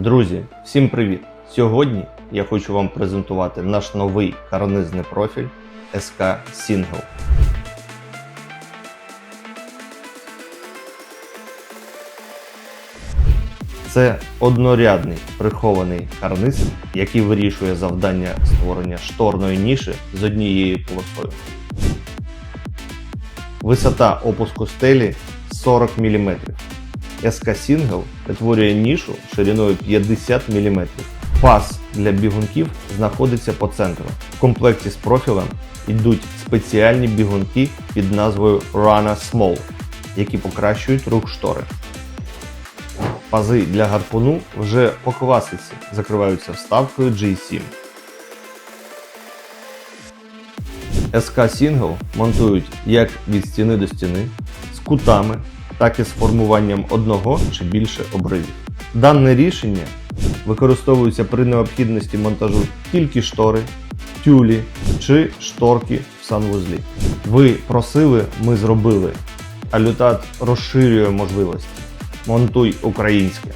Друзі, всім привіт! Сьогодні я хочу вам презентувати наш новий карнизний профіль SK Single. Це однорядний прихований карниз, який вирішує завдання створення шторної ніші з однією полосою. Висота опуску стелі 40 мм. SK Single перетворює нішу шириною 50 мм. Пас для бігунків знаходиться по центру. В комплекті з профілем йдуть спеціальні бігунки під назвою Rana Small, які покращують рух штори. Пази для гарпуну вже по класиці закриваються вставкою G7. SK Single монтують як від стіни до стіни, з кутами, так і з формуванням одного чи більше обривів. Дане рішення використовується при необхідності монтажу тільки штори, тюлі чи шторки в санвузлі. Ви просили, ми зробили. Алютат розширює можливості. Монтуй українське.